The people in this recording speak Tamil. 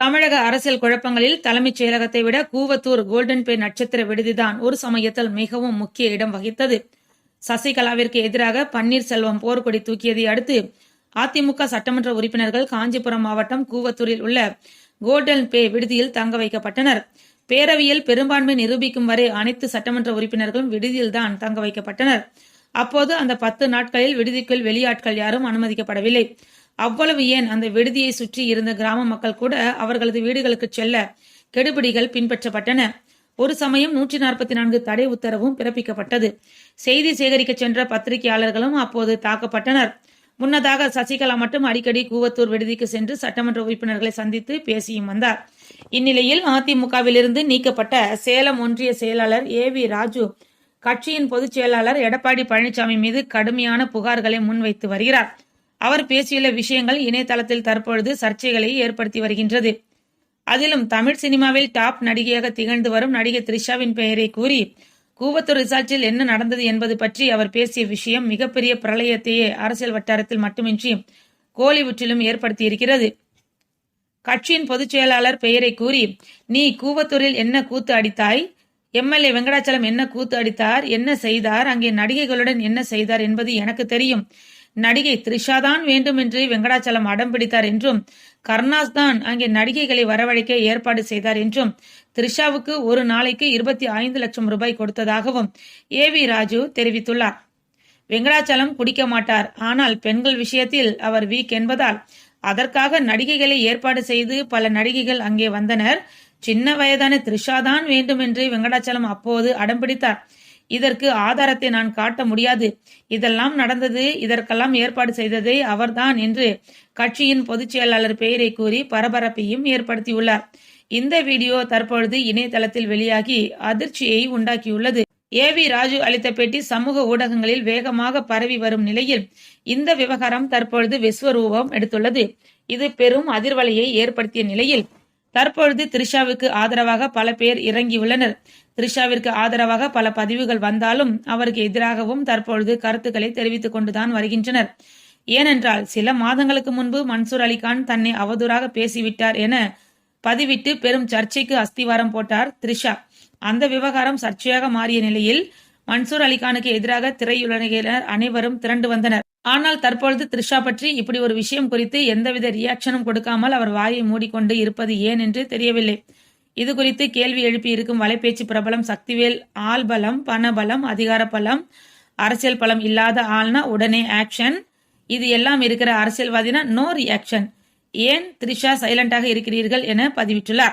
தமிழக அரசியல் குழப்பங்களில் தலைமைச் செயலகத்தை விட கூவத்தூர் கோல்டன் பே நட்சத்திர விடுதிதான் ஒரு சமயத்தில் மிகவும் முக்கிய இடம் வகித்தது. சசிகலாவிற்கு எதிராக பன்னீர்செல்வம் போர்க்கொடி தூக்கியதை அடுத்து அதிமுக சட்டமன்ற உறுப்பினர்கள் காஞ்சிபுரம் மாவட்டம் கூவத்தூரில் உள்ள கோல்டன் பே விடுதியில் தங்க வைக்கப்பட்டனர். பேரவையில் பெரும்பான்மை நிரூபிக்கும் வரை அனைத்து சட்டமன்ற உறுப்பினர்களும் விடுதியில்தான் தங்க வைக்கப்பட்டனர். அப்போது அந்த பத்து நாட்களில் விடுதிக்குள் வெளியாட்கள் யாரும் அனுமதிக்கப்படவில்லை. அவ்வளவு ஏன் அந்த விடுதியை சுற்றி இருந்த கிராம மக்கள் கூட அவர்களது வீடுகளுக்கு செல்ல கெடுபிடிகள் பின்பற்றப்பட்டன. ஒரு சமயம் நூற்றி நாற்பத்தி நான்கு தடை உத்தரவும் பிறப்பிக்கப்பட்டது. செய்தி சேகரிக்க சென்ற பத்திரிகையாளர்களும் அப்போது தாக்கப்பட்டனர். முன்னதாக சசிகலா மட்டும் அடிக்கடி கூவத்தூர் விடுதிக்கு சென்று சட்டமன்ற உறுப்பினர்களை சந்தித்து பேசியும் வந்தார். இந்நிலையில் அதிமுகவிலிருந்து நீக்கப்பட்ட சேலம் ஒன்றிய செயலாளர் ஏ வி ராஜு கட்சியின் பொதுச் செயலாளர் எடப்பாடி பழனிசாமி மீது கடுமையான புகார்களை முன்வைத்து வருகிறார். அவர் பேசியுள்ள விஷயங்கள் இணையதளத்தில் தற்பொழுது சர்ச்சைகளை ஏற்படுத்தி வருகின்றது. அதிலும் தமிழ் சினிமாவில் டாப் நடிகையாக திகழ்ந்து வரும் நடிகை த்ரிஷாவின் பெயரை கூறி கூவத்தூர் ரிசார்ட்டில் என்ன நடந்தது என்பது பற்றி அவர் பேசிய விஷயம் மிகப்பெரிய பிரளயத்தையே அரசியல் வட்டாரத்தில் மட்டுமின்றி கோலிவுற்றிலும் ஏற்படுத்தியிருக்கிறது. கட்சியின் பொதுச் செயலாளர் பெயரை கூறி நீ கூவத்தூரில் என்ன கூத்து அடித்தாய்? எம்எல்ஏ வெங்கடாச்சலம் என்ன கூத்து அடித்தார்? என்ன செய்தார்? அங்கே நடிகைகளுடன் என்ன செய்தார்? என்பது எனக்கு தெரியும். நடிகை த்ரிஷா தான் வேண்டும் என்று வெங்கடாச்சலம் அடம் பிடித்தார் என்றும் கர்ணாஸ் தான் அங்கே நடிகைகளை வரவழைக்க ஏற்பாடு செய்தார் என்றும் த்ரிஷாவுக்கு ஒரு நாளைக்கு இருபத்தி ஐந்து லட்சம் ரூபாய் கொடுத்ததாகவும் ஏ வி ராஜு தெரிவித்துள்ளார். வெங்கடாச்சலம் குடிக்க மாட்டார். ஆனால் பெண்கள் விஷயத்தில் அவர் வீக் என்பதால் அதற்காக நடிகைகளை ஏற்பாடு செய்து பல நடிகைகள் அங்கே வந்தனர். சின்ன வயதான த்ரிஷா தான் வேண்டும் என்று வெங்கடாச்சலம் அப்போது அடம்பிடித்தார் இதற்கு ஆதாரத்தை நான் காட்ட முடியாது. இதெல்லாம் நடந்தது இதற்கெல்லாம் ஏற்பாடு செய்ததே அவர்தான் என்று கட்சியின் பொதுச் செயலாளர் பெயரை கூறி பரபரப்பையும் ஏற்படுத்தியுள்ளார். இந்த வீடியோ தற்பொழுது இணையதளத்தில் வெளியாகி அதிர்ச்சியை உண்டாக்கியுள்ளது. ஏ வி ராஜு அளித்த பேட்டி சமூக ஊடகங்களில் வேகமாக பரவி வரும் நிலையில் இந்த விவகாரம் தற்பொழுது விஸ்வரூபம் எடுத்துள்ளது. இது பெரும் அதிர்வலையை ஏற்படுத்திய நிலையில் தற்பொழுது த்ரிஷாவுக்கு ஆதரவாக பல பேர் இறங்கியுள்ளனர். த்ரிஷாவிற்கு ஆதரவாக பல பதிவுகள் வந்தாலும் அவருக்கு எதிராகவும் தற்பொழுது கருத்துக்களை தெரிவித்துக் கொண்டுதான் வருகின்றனர். ஏனென்றால் சில மாதங்களுக்கு முன்பு மன்சூர் அலிகான் தன்னை அவதூறாக பேசிவிட்டார் என பதிவிட்டு பெரும் சர்ச்சைக்கு அஸ்திவாரம் போட்டார் த்ரிஷா. அந்த விவகாரம் சர்ச்சையாக மாறிய நிலையில் மன்சூர் அலிகானுக்கு எதிராக திரையுலகினர் அனைவரும் திரண்டு வந்தனர். ஆனால் தற்பொழுது த்ரிஷா பற்றி இப்படி ஒரு விஷயம் குறித்து எந்தவித ரியாக்ஷனும் கொடுக்காமல் அவர் வாயை மூடிக்கொண்டு இருப்பது ஏன் என்று தெரியவில்லை. இது குறித்து கேள்வி எழுப்பி இருக்கும் வலைப்பேச்சு பிரபலம் சக்திவேல் ஆள் பலம் பணபலம் அதிகார பலம் அரசியல் பலம் இல்லாத ஆள்னா உடனே ஆக்ஷன் இது எல்லாம் இருக்கிற அரசியல்வாதினா நோ ரியாக்ஷன் ஏன் த்ரிஷா சைலண்டாக இருக்கிறீர்கள் என பதிவிட்டுள்ளார்.